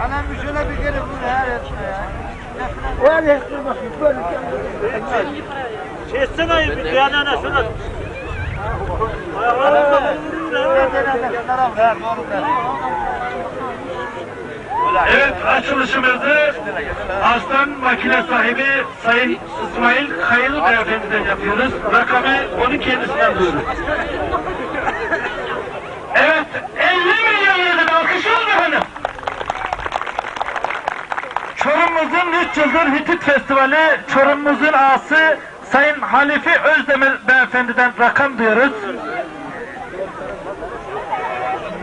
Anam bir şöyle bir gelip bunu her etme ya. Öyle etme bakayım. Böyle Şey etsene ayı bir yanına şuna. Ayaklarını da vuruyor ya. Evet açılışımızı Aslan makine sahibi Sayın İsmail Kayılı Beyefendi'den yapıyoruz. Rakamı onun kendisinden duyuruz. Evet 50 milyon liradan alkışlıyoruz efendim. Çorum'umuzun 3 yıldır Hitit Festivali Çorum'umuzun ağası Sayın Halifi Özdemir Beyefendi'den rakam diyoruz.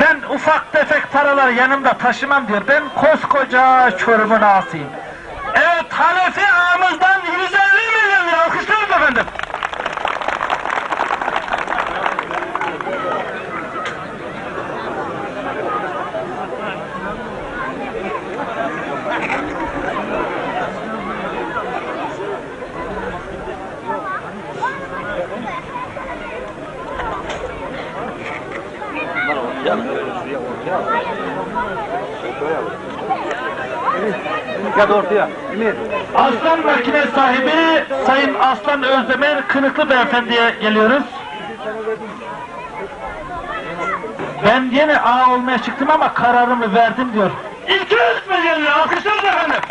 Ben ufak tefek paralar yanımda taşımam diyor. Ben koskoca Çorum'un ağasıyım. Evet Halefi ağamızdan 150 milyon lira alkışlıyoruz efendim. Ya da ortaya. Aslan makine sahibi Sayın Aslan Özdemir Kınıklı Beyefendi'ye geliyoruz. Ben yine ağa olmaya çıktım ama kararımı verdim diyor. 200 milyon lira alkışlarız efendim.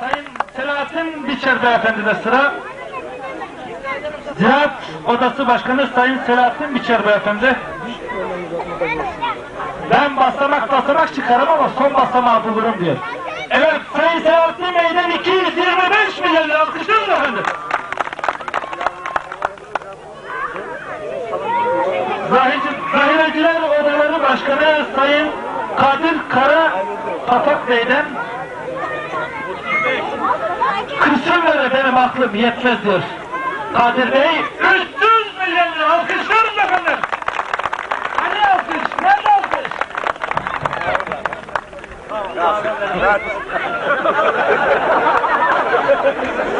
Sayın Selahattin Biçer Beyefendi de sıra. Ziraat Odası Başkanı Sayın Selahattin Biçer Beyefendi. Ben basamak basamak çıkarım ama son basamağı bulurum diyor. Evet Sayın Selahattin Bey'den 225 milyon lira alkışlıyoruz efendim. Zahireciler Odaları Başkanı Sayın Kadir Kara Papak Bey'den Kısımlara benim aklım yetmez diyor. Kadir Bey 300 milyon lira alkışlıyoruz efendim. Hani alkış? Nerede alkış?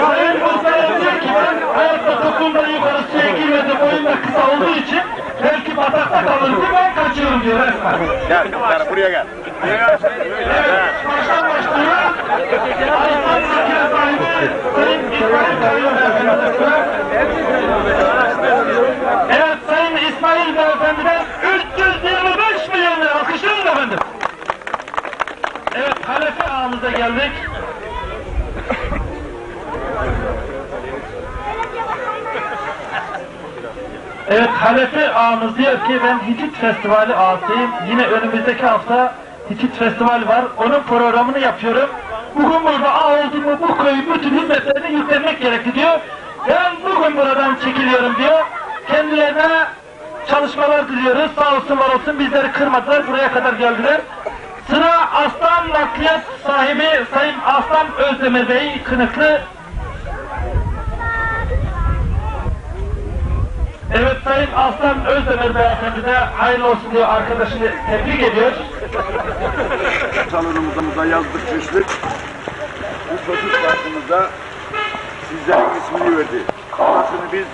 Sayın Mustafa diyor ki ben hayatta toplumdan yukarı suya girmedim. Boyum da kısa olduğu için belki batakta kalırım diye ben kaçıyorum diyor resmen. Gel gel buraya gel. Evet, baştan başlıyor. Evet Sayın İsmail Beyefendi'den 325 milyon lira alkışlıyoruz efendim. Evet Halefi ağamıza geldik. Evet Halefi ağamız diyor ki ben Hitit Festivali ağasıyım. Yine önümüzdeki hafta Hitit Festivali var. Onun programını yapıyorum. Bugün burada ağ olduğumu bu köyün bütün hizmetlerini yüklenmek gerekti diyor. Ben bugün buradan çekiliyorum diyor. Kendilerine çalışmalar diliyoruz. Sağ olsun var olsun bizleri kırmadılar. Buraya kadar geldiler. Sıra Aslan Nakliyat sahibi Sayın Aslan Özdemir Bey Kınıklı Evet Sayın Aslan Özdemir Beyefendi de hayırlı olsun diyor arkadaşını tebrik ediyor. Salonumuza yazdık kışlık. Bu çocuk parkımıza sizlerin ismini verdi. Parkını biz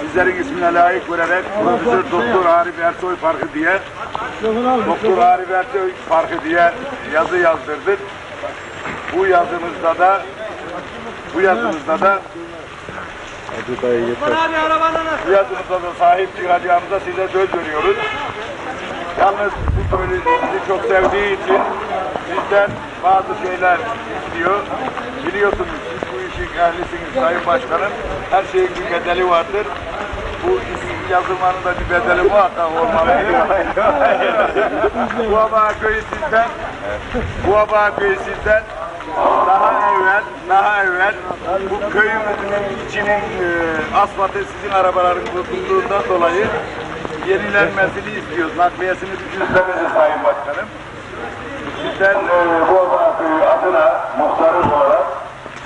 sizlerin ismine layık vererek Profesör Doktor Arif Ersoy Parkı diye Doktor Arif Ersoy Parkı diye yazı yazdırdık. Bu yazımızda da bu yazımızda da Abi arabanın bu yazımızda da sahip çıkacağımıza size söz veriyoruz. Yalnız bu sizi çok sevdiği için sizden bazı şeyler istiyor. Biliyorsunuz siz bu işin ehlisiniz Sayın Başkanım. Her şeyin bir bedeli vardır. Bu isim yazılmanın da bir bedeli muhakkak olmalı. bu Aba Köyü sizden, bu Aba Köyü sizden daha evvel, daha evvel bu köyün içinin e, asfaltı sizin arabaların bozulduğundan dolayı yenilenmesini istiyoruz. Nakliyesini ücretlemesi Sayın Başkanım. Sizden e, bu Köyü adına muhtarım olarak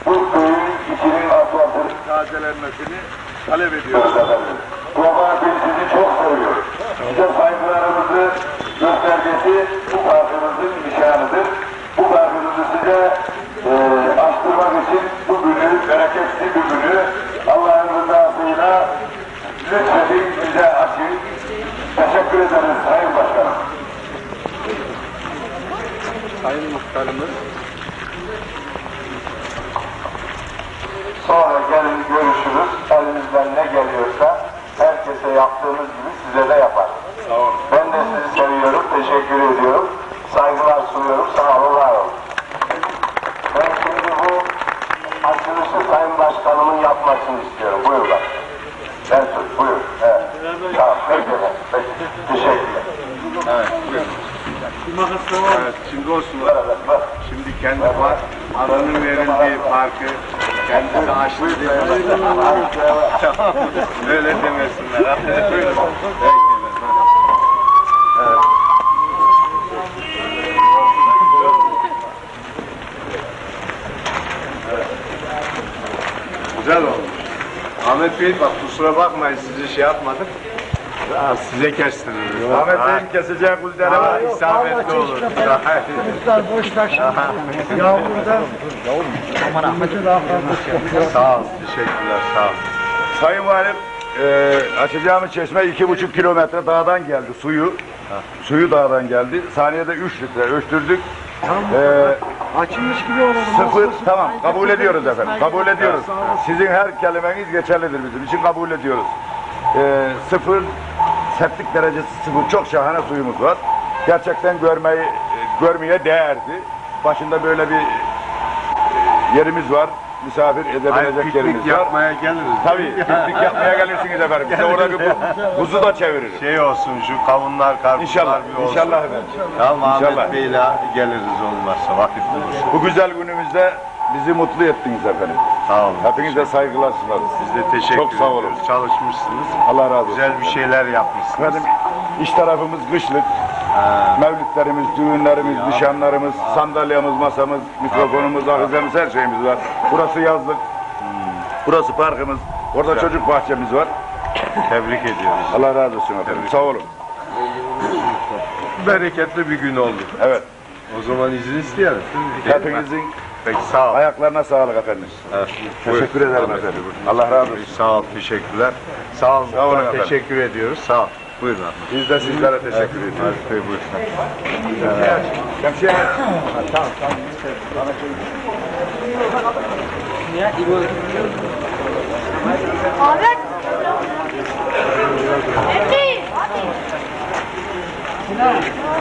bu köyün içinin asfaltının tazelenmesini talep ediyoruz. Bu Köyü sizi çok seviyor. Size saygılarımızı göstergesi bu parkımızın nişanıdır. Bu parkımızı size e, açtırmak için bu günü, bereketli bir günü Allah'ın rızasıyla lütfedin bize açın. Teşekkür ederiz Sayın Başkanım. Muhtarımız. Sonra gelin görüşürüz. Elimizden ne geliyorsa herkese yaptığımız gibi size de yapar. Sağ olun. Ben de sizi seviyorum, teşekkür ediyorum. Saygılar sunuyorum, sağ olun, var olun. Ben şimdi bu açılışı Sayın Başkanımın yapmasını istiyorum. Buyur bak. Ben söz, buyur. Evet. Tamam, peki efendim. Peki. Teşekkürler. Evet, buyurun. Evet, şimdi olsun. Ver, ver, ver. Şimdi kendi var, aranın verildiği farkı kendisi açtı diye. tamam, öyle demesinler. Evet. Güzel olmuş. Ahmet Bey bak kusura bakmayın sizi şey yapmadık. Size kestiririz. Ahmet Bey'in keseceği kuldere var. isabetli olur. Çocuklar boş taşın. Yağmurda. Aman Ahmet'e daha fazla. Sağ ol. Teşekkürler. Sağ ol. Sayın Valim, e, açacağımız çeşme iki buçuk kilometre dağdan geldi suyu. Suyu dağdan geldi. Saniyede 3 litre ölçtürdük. E, Açılmış gibi olalım. sıfır, tamam kabul ediyoruz efendim. Kabul ediyoruz. Sizin her kelimeniz geçerlidir bizim için kabul ediyoruz. E, sıfır, septik derecesi sıfır. Çok şahane suyumuz var. Gerçekten görmeyi, görmeye değerdi. Başında böyle bir e, yerimiz var. Misafir edebilecek yerimiz var. yapmaya geliriz. Tabii piknik yapmaya gelirsiniz efendim. Bize orada bir bu- buzu da çeviririz. Şey olsun şu kavunlar, karpuzlar İnşallah, bir olsun. inşallah efendim. Tamam İnşallah. Ahmet Bey'le geliriz olmazsa vakit bulursa. Bu güzel günümüzde bizi mutlu ettiniz efendim. Sağ olun. Hepinize saygılar sunarız. Biz de teşekkür Çok sağ olun. ediyoruz. Çalışmışsınız. Allah razı olsun. Güzel bir şeyler yapmışsınız. Efendim iş tarafımız kışlık. Mevlütlerimiz, düğünlerimiz, nişanlarımız, sandalyamız, masamız, mikrofonumuz, ahizemiz her şeyimiz var. Burası yazlık. Burası parkımız. Orada çocuk bahçemiz var. Tebrik ediyoruz. Allah razı olsun efendim. Sağ olun. Bereketli bir gün oldu. Evet. O zaman izin isteyelim. Hepinizin Peki sağ ol. ayaklarına sağlık efendim. Evet. Teşekkür Buyur. ederim efendim. Bey. Allah razı olsun. Sağ ol, teşekkürler. Sağ olun. Sağ olun efendim. Teşekkür ediyoruz. Sağ ol. Buyurun Ahmet. Biz de sizlere teşekkür ediyoruz. Arif Bey buyursun. Hemşire. Ahmet! Emmi! Hadi!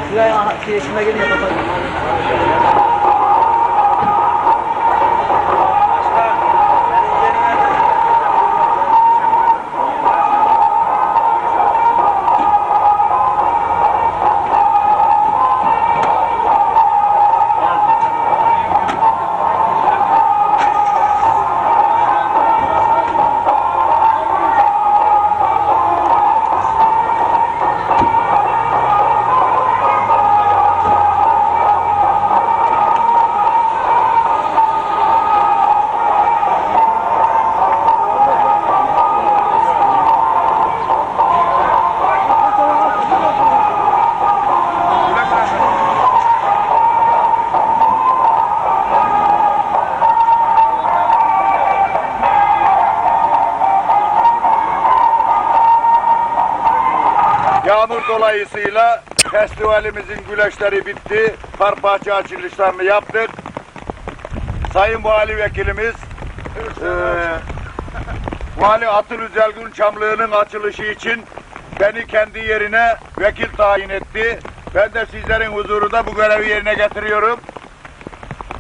Şuraya şey, şuna gelin yapalım. Dolayısıyla festivalimizin güleşleri bitti. Park bahçe açılışlarını yaptık. Sayın Vali Vekilimiz eee Vali Atıl Üzelgün Çamlığı'nın açılışı için beni kendi yerine vekil tayin etti. Ben de sizlerin huzurunda bu görevi yerine getiriyorum.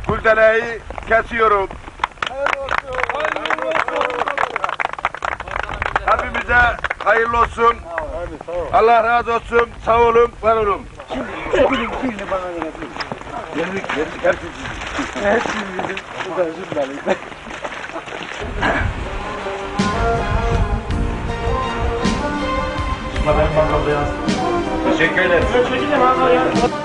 Kuldeleyi kesiyorum. Hepimize hayırlı olsun. Allah razı olsun. Sağ olun, var olun. Bilin, bilin bana verelim. Geldik, geldik. Herkes Hepsini bilin. Bu da özür dilerim. Teşekkür ederim. Çekilin abi ya.